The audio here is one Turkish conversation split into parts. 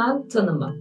Tırnağın tanımı.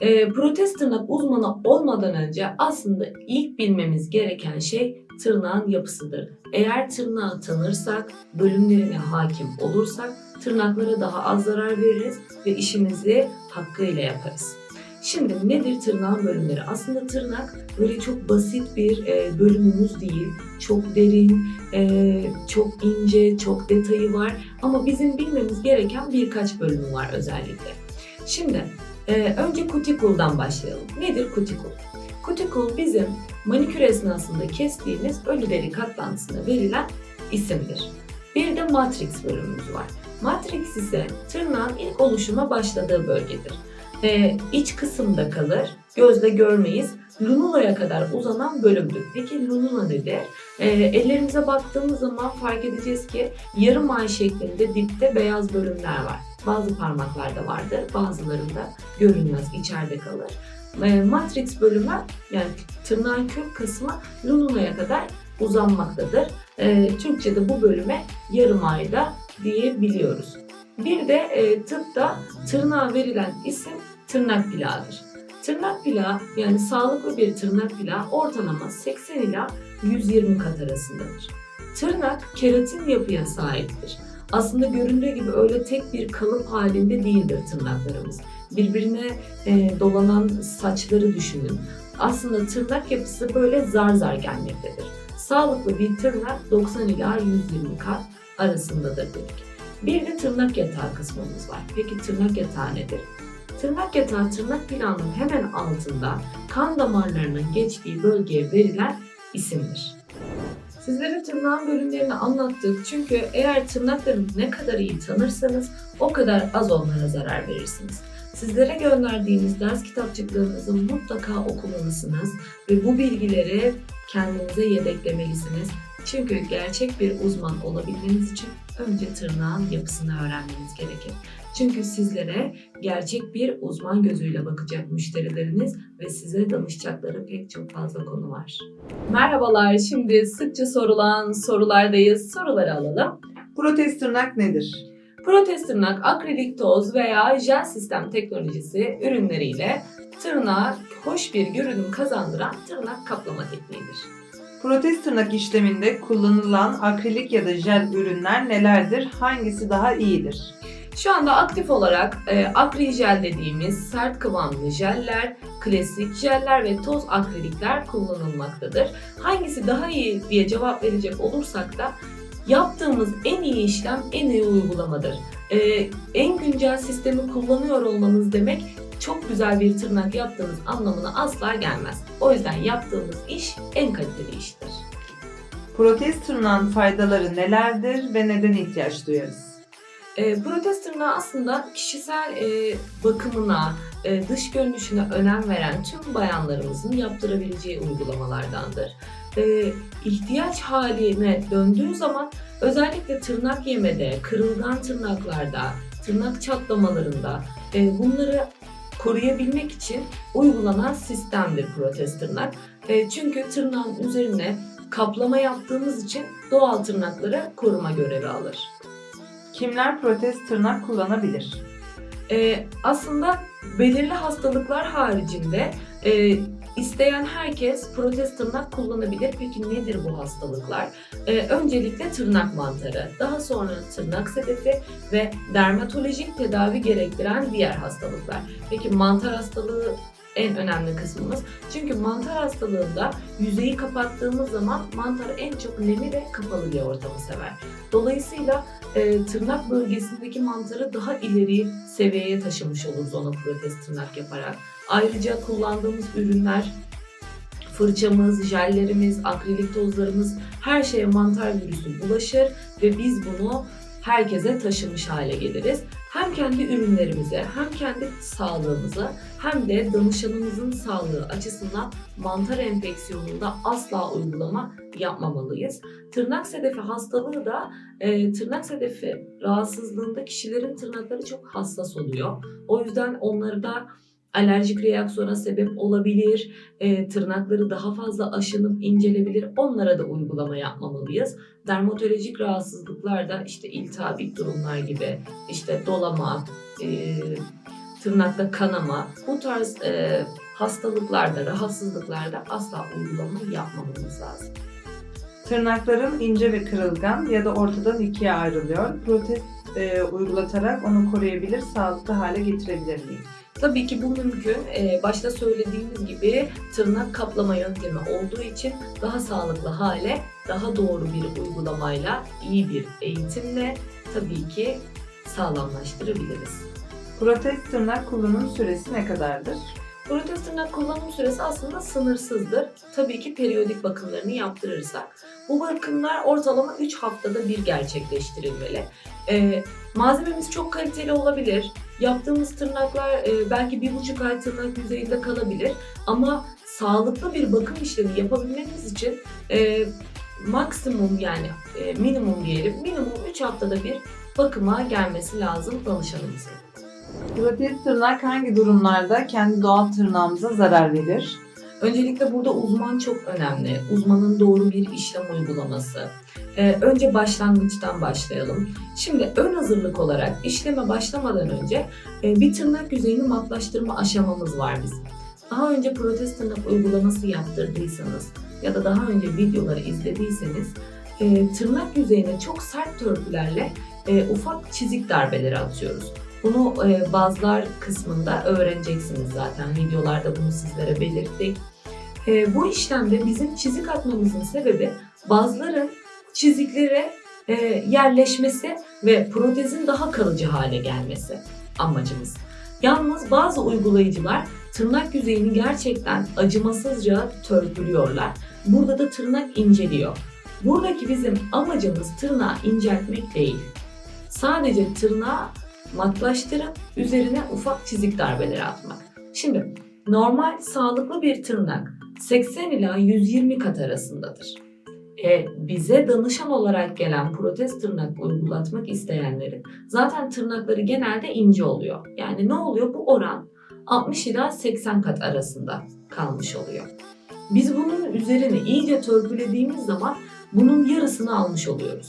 E, protez tırnak uzmanı olmadan önce aslında ilk bilmemiz gereken şey tırnağın yapısıdır. Eğer tırnağı tanırsak, bölümlerine hakim olursak tırnaklara daha az zarar veririz ve işimizi hakkıyla yaparız. Şimdi nedir tırnağın bölümleri? Aslında tırnak böyle çok basit bir e, bölümümüz değil. Çok derin, e, çok ince, çok detayı var. Ama bizim bilmemiz gereken birkaç bölümü var özellikle. Şimdi e, önce kutikuldan başlayalım. Nedir kutikul? Kutikul bizim manikür esnasında kestiğimiz ölü deri katlantısına verilen isimdir. Bir de matrix bölümümüz var. Matrix ise tırnağın ilk oluşuma başladığı bölgedir. Ee, iç kısımda kalır, gözle görmeyiz. Lunula'ya kadar uzanan bölümdür. Peki lunula nedir? Ee, ellerimize baktığımız zaman fark edeceğiz ki yarım ay şeklinde dipte beyaz bölümler var. Bazı parmaklarda vardır, bazılarında görünmez, içeride kalır. Ee, matrix bölümü yani tırnağın kök kısmı lunula'ya kadar uzanmaktadır. Ee, Türkçe'de bu bölüme yarım ayda diyebiliyoruz. Bir de e, tıpta tırnağa verilen isim tırnak plağıdır. Tırnak plağı yani sağlıklı bir tırnak plağı ortalama 80 ila 120 kat arasındadır. Tırnak keratin yapıya sahiptir. Aslında göründüğü gibi öyle tek bir kalıp halinde değildir tırnaklarımız. Birbirine e, dolanan saçları düşünün. Aslında tırnak yapısı böyle zar zar gelmektedir. Sağlıklı bir tırnak 90 ila 120 kat arasındadır dedik. Bir de tırnak yatağı kısmımız var. Peki tırnak yatağı nedir? Tırnak yatağı tırnak planının hemen altında kan damarlarının geçtiği bölgeye verilen isimdir. Sizlere tırnağın bölümlerini anlattık çünkü eğer tırnaklarınızı ne kadar iyi tanırsanız o kadar az onlara zarar verirsiniz. Sizlere gönderdiğimiz ders kitapçıklarınızı mutlaka okumalısınız ve bu bilgileri kendinize yedeklemelisiniz. Çünkü gerçek bir uzman olabilmeniz için önce tırnağın yapısını öğrenmeniz gerekir. Çünkü sizlere gerçek bir uzman gözüyle bakacak müşterileriniz ve size danışacakları pek çok fazla konu var. Merhabalar, şimdi sıkça sorulan sorulardayız. Soruları alalım. Protez tırnak nedir? Protez tırnak, akrilik toz veya jel sistem teknolojisi ürünleriyle tırnağa hoş bir görünüm kazandıran tırnak kaplama tekniğidir. Protez tırnak işleminde kullanılan akrilik ya da jel ürünler nelerdir? Hangisi daha iyidir? Şu anda aktif olarak e, akri jel dediğimiz sert kıvamlı jeller, klasik jeller ve toz akrilikler kullanılmaktadır. Hangisi daha iyi diye cevap verecek olursak da yaptığımız en iyi işlem en iyi uygulamadır. E, en güncel sistemi kullanıyor olmanız demek çok güzel bir tırnak yaptığınız anlamına asla gelmez. O yüzden yaptığımız iş en kaliteli iştir. Protez tırnağın faydaları nelerdir ve neden ihtiyaç duyarız? E, protez tırnağı aslında kişisel e, bakımına, e, dış görünüşüne önem veren tüm bayanlarımızın yaptırabileceği uygulamalardandır. E, ihtiyaç haline döndüğü zaman özellikle tırnak yemede, kırılgan tırnaklarda, tırnak çatlamalarında e, bunları koruyabilmek için uygulanan sistemdir protez tırnak. E, çünkü tırnağın üzerine kaplama yaptığımız için doğal tırnakları koruma görevi alır. Kimler protez tırnak kullanabilir? Ee, aslında belirli hastalıklar haricinde e, isteyen herkes protez tırnak kullanabilir. Peki nedir bu hastalıklar? Ee, öncelikle tırnak mantarı, daha sonra tırnak sedefi ve dermatolojik tedavi gerektiren diğer hastalıklar. Peki mantar hastalığı en önemli kısmımız. Çünkü mantar hastalığında yüzeyi kapattığımız zaman mantar en çok nemi ve kapalı bir ortamı sever. Dolayısıyla e, tırnak bölgesindeki mantarı daha ileri seviyeye taşımış oluruz ona protez tırnak yaparak. Ayrıca kullandığımız ürünler, fırçamız, jellerimiz, akrilik tozlarımız her şeye mantar virüsü bulaşır ve biz bunu herkese taşımış hale geliriz. Hem kendi ürünlerimize hem kendi sağlığımıza hem de danışanımızın sağlığı açısından mantar enfeksiyonunda asla uygulama yapmamalıyız. Tırnak sedefi hastalığı da e, tırnak sedefi rahatsızlığında kişilerin tırnakları çok hassas oluyor. O yüzden onları da alerjik reaksiyona sebep olabilir, e, tırnakları daha fazla aşınıp incelebilir. Onlara da uygulama yapmamalıyız. Dermatolojik rahatsızlıklarda işte iltihabik durumlar gibi, işte dolama, e, tırnakta kanama, bu tarz e, hastalıklarda, rahatsızlıklarda asla uygulama yapmamamız lazım. Tırnaklarım ince ve kırılgan ya da ortadan ikiye ayrılıyor. Protez e, uygulatarak onu koruyabilir, sağlıklı hale getirebilir miyim? Tabii ki bu mümkün. Ee, başta söylediğimiz gibi tırnak kaplama yöntemi olduğu için daha sağlıklı hale, daha doğru bir uygulamayla, iyi bir eğitimle tabii ki sağlamlaştırabiliriz. Protez tırnak kullanım süresi ne kadardır? Protez tırnak kullanım süresi aslında sınırsızdır. Tabii ki periyodik bakımlarını yaptırırsak. Bu bakımlar ortalama 3 haftada bir gerçekleştirilmeli. Ee, malzememiz çok kaliteli olabilir. Yaptığımız tırnaklar e, belki bir buçuk ay tırnak yüzeyinde kalabilir. Ama sağlıklı bir bakım işlemi yapabilmeniz için e, maksimum yani e, minimum diyelim minimum 3 haftada bir bakıma gelmesi lazım danışanımızın. Protez tırnak hangi durumlarda kendi doğal tırnağımıza zarar verir? Öncelikle burada uzman çok önemli. Uzmanın doğru bir işlem uygulaması. Ee, önce başlangıçtan başlayalım. Şimdi ön hazırlık olarak işleme başlamadan önce e, bir tırnak yüzeyini matlaştırma aşamamız var bizim. Daha önce protez tırnak uygulaması yaptırdıysanız ya da daha önce videoları izlediyseniz e, tırnak yüzeyine çok sert törpülerle e, ufak çizik darbeleri atıyoruz. Bunu e, bazılar kısmında öğreneceksiniz zaten. Videolarda bunu sizlere belirttik. E, bu işlemde bizim çizik atmamızın sebebi bazıların çiziklere e, yerleşmesi ve protezin daha kalıcı hale gelmesi amacımız. Yalnız bazı uygulayıcılar tırnak yüzeyini gerçekten acımasızca törpülüyorlar. Burada da tırnak inceliyor. Buradaki bizim amacımız tırnağı inceltmek değil. Sadece tırnağı matlaştırıp üzerine ufak çizik darbeleri atmak. Şimdi normal sağlıklı bir tırnak 80 ila 120 kat arasındadır. E, bize danışan olarak gelen protez tırnak uygulatmak isteyenlerin zaten tırnakları genelde ince oluyor. Yani ne oluyor? Bu oran 60 ila 80 kat arasında kalmış oluyor. Biz bunun üzerine iyice törpülediğimiz zaman bunun yarısını almış oluyoruz.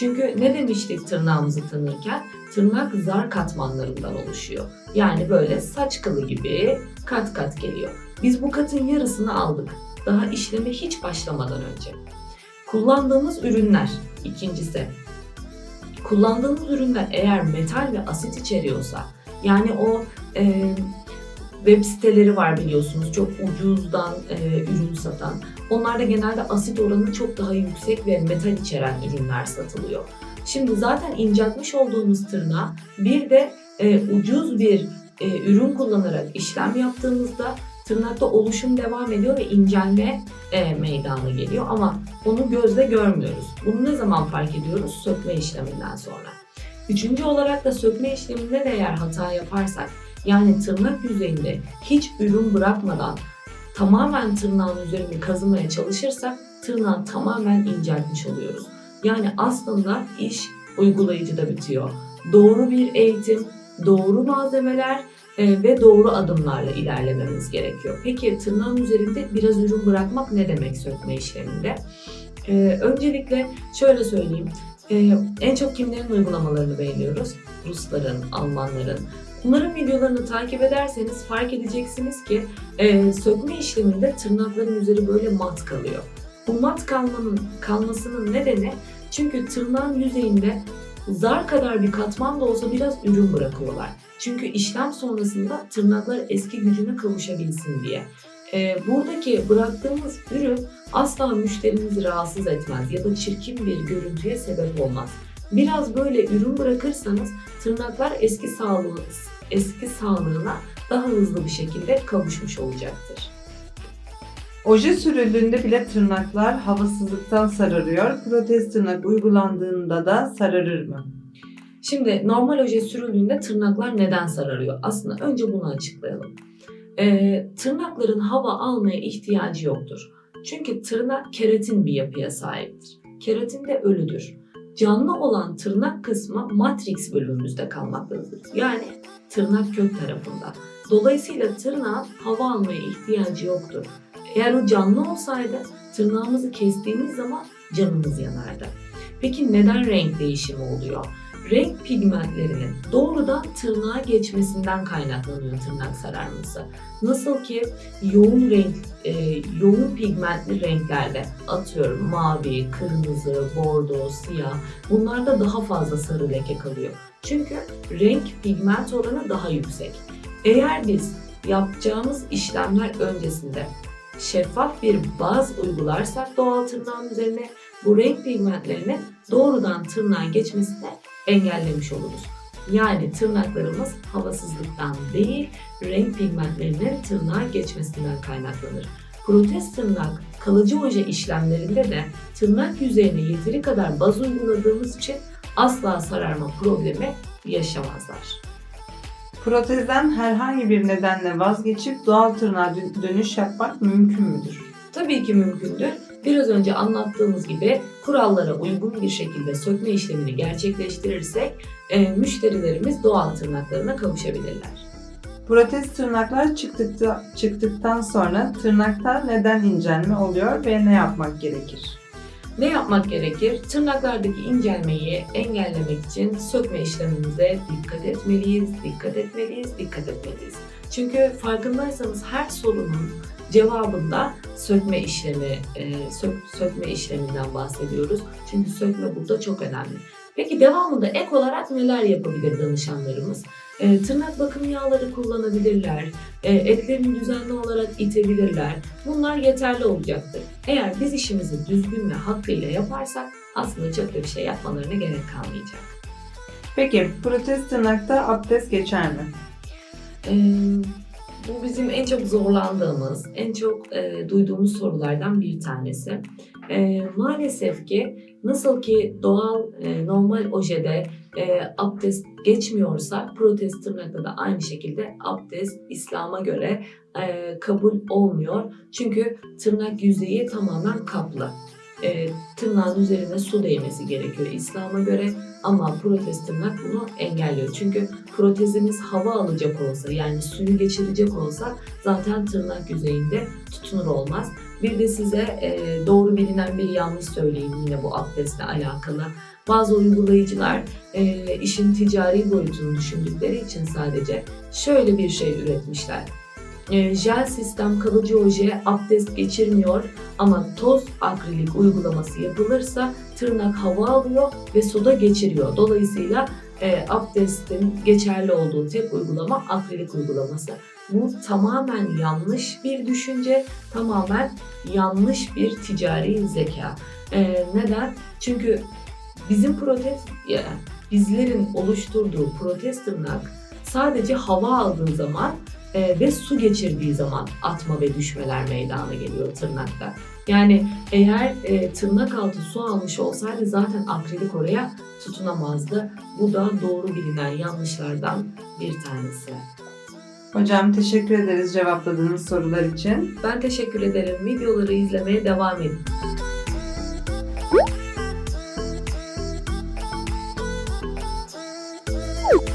Çünkü ne demiştik tırnağımızı tanırken? Tırnak zar katmanlarından oluşuyor. Yani böyle saç kılı gibi kat kat geliyor. Biz bu katın yarısını aldık. Daha işleme hiç başlamadan önce. Kullandığımız ürünler ikincisi. Kullandığımız ürünler eğer metal ve asit içeriyorsa yani o e, web siteleri var biliyorsunuz çok ucuzdan e, ürün satan. Onlarda genelde asit oranı çok daha yüksek ve metal içeren ürünler satılıyor. Şimdi zaten inceltmiş olduğumuz tırnağı bir de e, ucuz bir e, ürün kullanarak işlem yaptığımızda tırnakta oluşum devam ediyor ve incelme e, meydana geliyor ama onu gözle görmüyoruz. Bunu ne zaman fark ediyoruz? Sökme işleminden sonra. Üçüncü olarak da sökme işleminde de eğer hata yaparsak yani tırnak yüzeyinde hiç ürün bırakmadan tamamen tırnağın üzerini kazımaya çalışırsak tırnağı tamamen inceltmiş oluyoruz. Yani aslında iş uygulayıcıda bitiyor. Doğru bir eğitim, doğru malzemeler e, ve doğru adımlarla ilerlememiz gerekiyor. Peki tırnağın üzerinde biraz ürün bırakmak ne demek sökme işleminde? E, öncelikle şöyle söyleyeyim. E, en çok kimlerin uygulamalarını beğeniyoruz? Rusların, Almanların. Bunların videolarını takip ederseniz fark edeceksiniz ki e, sökme işleminde tırnakların üzeri böyle mat kalıyor. Bu mat kalmanın kalmasının nedeni çünkü tırnağın yüzeyinde zar kadar bir katman da olsa biraz ürün bırakıyorlar. Çünkü işlem sonrasında tırnaklar eski gücüne kavuşabilsin diye. Ee, buradaki bıraktığımız ürün asla müşterimizi rahatsız etmez ya da çirkin bir görüntüye sebep olmaz. Biraz böyle ürün bırakırsanız tırnaklar eski sağlığı, eski sağlığına daha hızlı bir şekilde kavuşmuş olacaktır. Oje sürüldüğünde bile tırnaklar havasızlıktan sararıyor. Protez tırnak uygulandığında da sararır mı? Şimdi normal oje sürüldüğünde tırnaklar neden sararıyor? Aslında önce bunu açıklayalım. Ee, tırnakların hava almaya ihtiyacı yoktur. Çünkü tırnak keratin bir yapıya sahiptir. Keratin de ölüdür. Canlı olan tırnak kısmı matrix bölümümüzde kalmaktadır. Yani tırnak kök tarafında. Dolayısıyla tırnağın hava almaya ihtiyacı yoktur. Eğer o canlı olsaydı tırnağımızı kestiğimiz zaman canımız yanardı. Peki neden renk değişimi oluyor? Renk pigmentlerinin doğrudan tırnağa geçmesinden kaynaklanıyor tırnak sararması. Nasıl ki yoğun renk, e, yoğun pigmentli renklerde atıyorum mavi, kırmızı, bordo, siyah bunlarda daha fazla sarı leke kalıyor. Çünkü renk pigment oranı daha yüksek. Eğer biz yapacağımız işlemler öncesinde şeffaf bir baz uygularsak doğal tırnağın üzerine bu renk pigmentlerinin doğrudan tırnağa geçmesini engellemiş oluruz. Yani tırnaklarımız havasızlıktan değil, renk pigmentlerinin tırnağa geçmesinden kaynaklanır. Protez tırnak kalıcı oje işlemlerinde de tırnak yüzeyine yeteri kadar baz uyguladığımız için asla sararma problemi yaşamazlar. Protezden herhangi bir nedenle vazgeçip doğal tırnağa dö- dönüş yapmak mümkün müdür? Tabii ki mümkündür. Biraz önce anlattığımız gibi kurallara uygun bir şekilde sökme işlemini gerçekleştirirsek e, müşterilerimiz doğal tırnaklarına kavuşabilirler. Protez tırnaklar çıktıkta, çıktıktan sonra tırnakta neden incelme oluyor ve ne yapmak gerekir? Ne yapmak gerekir? Tırnaklardaki incelmeyi engellemek için sökme işlemimize dikkat etmeliyiz, dikkat etmeliyiz, dikkat etmeliyiz. Çünkü farkındaysanız her sorunun cevabında sökme işlemi, e, sök- sökme işleminden bahsediyoruz. Çünkü sökme burada çok önemli. Peki devamında ek olarak neler yapabilir danışanlarımız? E, tırnak bakım yağları kullanabilirler, e, etlerini düzenli olarak itebilirler. Bunlar yeterli olacaktır. Eğer biz işimizi düzgün ve hakkıyla yaparsak aslında çok da bir şey yapmalarına gerek kalmayacak. Peki protez tırnakta abdest geçer mi? Bu bizim en çok zorlandığımız, en çok e, duyduğumuz sorulardan bir tanesi. Ee, maalesef ki nasıl ki doğal e, normal ojede e, abdest geçmiyorsa protez tırnakta da aynı şekilde abdest İslam'a göre e, kabul olmuyor. Çünkü tırnak yüzeyi tamamen kaplı. E, tırnağın üzerine su değmesi gerekiyor İslam'a göre ama protez bunu engelliyor. Çünkü protezimiz hava alacak olsa yani suyu geçirecek olsa zaten tırnak yüzeyinde tutunur olmaz. Bir de size e, doğru bilinen bir yanlış söyleyeyim yine bu abdestle alakalı. Bazı uygulayıcılar e, işin ticari boyutunu düşündükleri için sadece şöyle bir şey üretmişler. E, jel sistem kalıcı oje abdest geçirmiyor ama toz akrilik uygulaması yapılırsa tırnak hava alıyor ve suda geçiriyor. Dolayısıyla e, abdestin geçerli olduğu tek uygulama akrilik uygulaması. Bu tamamen yanlış bir düşünce, tamamen yanlış bir ticari zeka. E, neden? Çünkü bizim protez, ya, bizlerin oluşturduğu protez tırnak sadece hava aldığı zaman e, ve su geçirdiği zaman atma ve düşmeler meydana geliyor tırnakta. Yani eğer e, tırnak altı su almış olsaydı zaten akrilik oraya tutunamazdı. Bu da doğru bilinen yanlışlardan bir tanesi. Hocam teşekkür ederiz cevapladığınız sorular için. Ben teşekkür ederim. Videoları izlemeye devam edin.